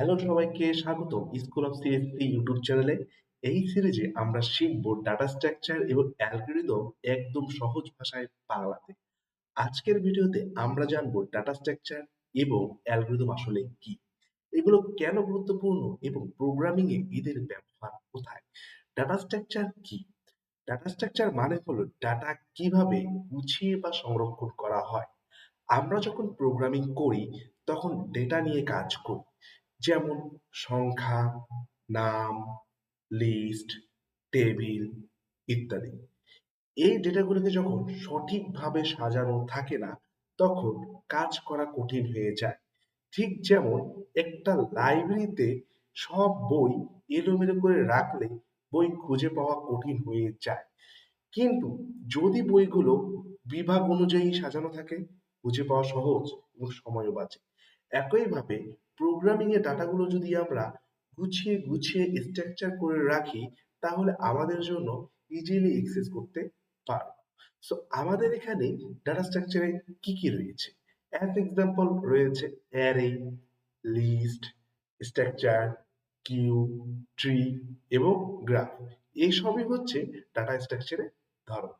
Hello সবাইকে স্বাগত school of CSC YouTube চ্যানেলে। এই সিরিজে আমরা শিখব ডাটা স্ট্রাকচার এবং অ্যালগরিদম একদম সহজ ভাষায় বাংলাতে আজকের ভিডিওতে আমরা জানব ডাটা স্ট্রাকচার এবং অ্যালগরিদম আসলে কি? এগুলো কেন গুরুত্বপূর্ণ এবং প্রোগ্রামিং এ এদের ব্যবহার কোথায়? ডাটা স্ট্রাকচার কি? ডাটা স্ট্রাকচার মানে হলো ডাটা কীভাবে গুছিয়ে বা সংরক্ষণ করা হয়। আমরা যখন প্রোগ্রামিং করি, তখন ডেটা নিয়ে কাজ করি। যেমন সংখ্যা, নাম লিস্ট টেবিল ইত্যাদি। এই ডেটাগুলোকে যখন সঠিকভাবে সাজানো থাকে না, তখন কাজ করা কঠিন হয়ে যায়। ঠিক যেমন একটা লাইব্রেরিতে সব বই এলোমেলো করে রাখলে বই খুঁজে পাওয়া কঠিন হয়ে যায়। কিন্তু যদি বইগুলো বিভাগ অনুযায়ী সাজানো থাকে, খুঁজে পাওয়া সহজ এবং সময়ও বাঁচে। একইভাবে প্রোগ্রামিং এর ডাটাগুলো যদি আমরা গুছিয়ে গুছিয়ে স্ট্রাকচার করে রাখি, তাহলে আমাদের জন্য ইজিলি অ্যাক্সেস করতে পারব। সো আমাদের এখানে ডাটা স্ট্রাকচারে কি কি রয়েছে? অ্যাজ এক্সাম্পল রয়েছে array list structure queue tree এবং গ্রাফ এই সবই হচ্ছে ডাটা স্ট্রাকচারের ধরন।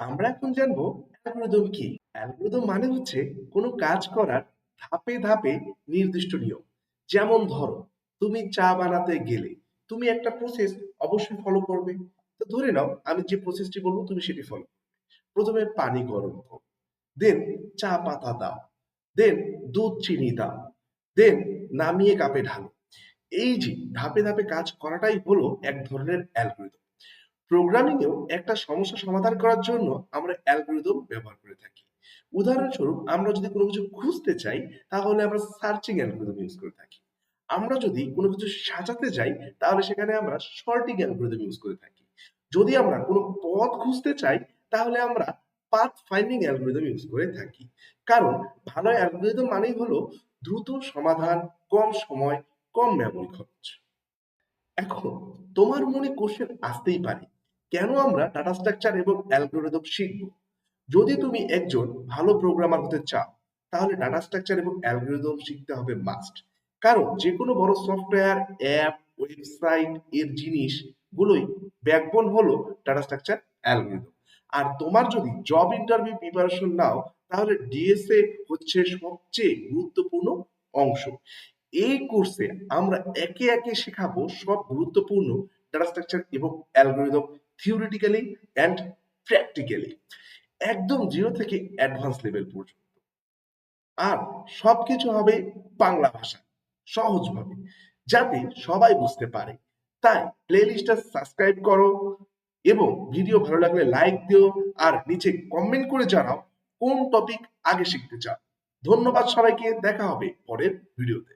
আমরা এখন জানব অ্যালগরিদম কি? অ্যালগরিদম মানে হচ্ছে কোনো কাজ করার ধাপে ধাপে নির্দিষ্ট নিয়ম। যেমন ধরো, তুমি চা বানাতে গেলে তুমি একটা প্রসেস অবশ্যই ফলো করবে। তো ধরে নাও, আমি যে প্রসেসটি বলব, তুমি সেটি ফলো প্রথমে পানি গরম করো। দেন চা পাতা দাও। দেন দুধ চিনি দাও। দেন নামিয়ে কাপে ঢালো। এই যে ধাপে ধাপে কাজ করাটাই হলো এক ধরনের অ্যালগরিদম প্রোগ্রামিং এও একটা সমস্যা সমাধান করার জন্য আমরা অ্যালগরিদম ব্যবহার করে থাকি। উদাহরণস্বরূপ, আমরা যদি কোনো কিছু খুঁজতে চাই, তাহলে আমরা সার্চিং অ্যালগরিদম ইউজ করে থাকি। আমরা যদি কোনো কিছু সাজাতে যাই তাহলে সেখানে আমরা শর্টিং অ্যালগরিদম ইউজ করে থাকি। যদি আমরা কোনো পথ খুঁজতে চাই, তাহলে আমরা পাথ ফাইন্ডিং অ্যালগরিদম ইউজ করে থাকি। কারণ, ভালো অ্যালগরিদম মানেই হলো দ্রুত সমাধান, কম সময়, কম মেমোরি খরচ। এখন, তোমার মনে কোশ্চেন আসতেই পারে, কেন আমরা ডাটা স্ট্রাকচার এবং অ্যালগরিদম শিখব? যদি তুমি একজন ভালো প্রোগ্রামার হতে চাও, তাহলে ডাটা স্ট্রাকচার এবং অ্যালগরিদম শিখতে হবে মাস্ট কারণ যে কোনো বড় সফটওয়্যার অ্যাপ ওয়েবসাইট এর জিনিস গুলোই ব্যাকবোন হলো ডাটা স্ট্রাকচার অ্যালগরিদম আর তোমার যদি জব ইন্টারভিউ প্রিপারেশন নাও, তাহলে ডিএসএ হচ্ছে সবচেয়ে গুরুত্বপূর্ণ অংশ। এই কোর্সে আমরা একে একে শেখাবো সব গুরুত্বপূর্ণ ডাটা স্ট্রাকচার এবং অ্যালগরিদম থিওরিটিক্যালি অ্যান্ড প্র্যাকটিক্যালি একদম জিরো থেকে অ্যাডভান্স লেভেল পর্যন্ত। আর সবকিছু হবে বাংলা ভাষা, সহজভাবে, যাতে সবাই বুঝতে পারে। তাই প্লেলিস্টটা সাবস্ক্রাইব করো এবং ভিডিও ভালো লাগলে লাইক দিও আর নিচে কমেন্ট করে জানাও কোন টপিক আগে শিখতে চাও। ধন্যবাদ সবাইকে, দেখা হবে পরের ভিডিওতে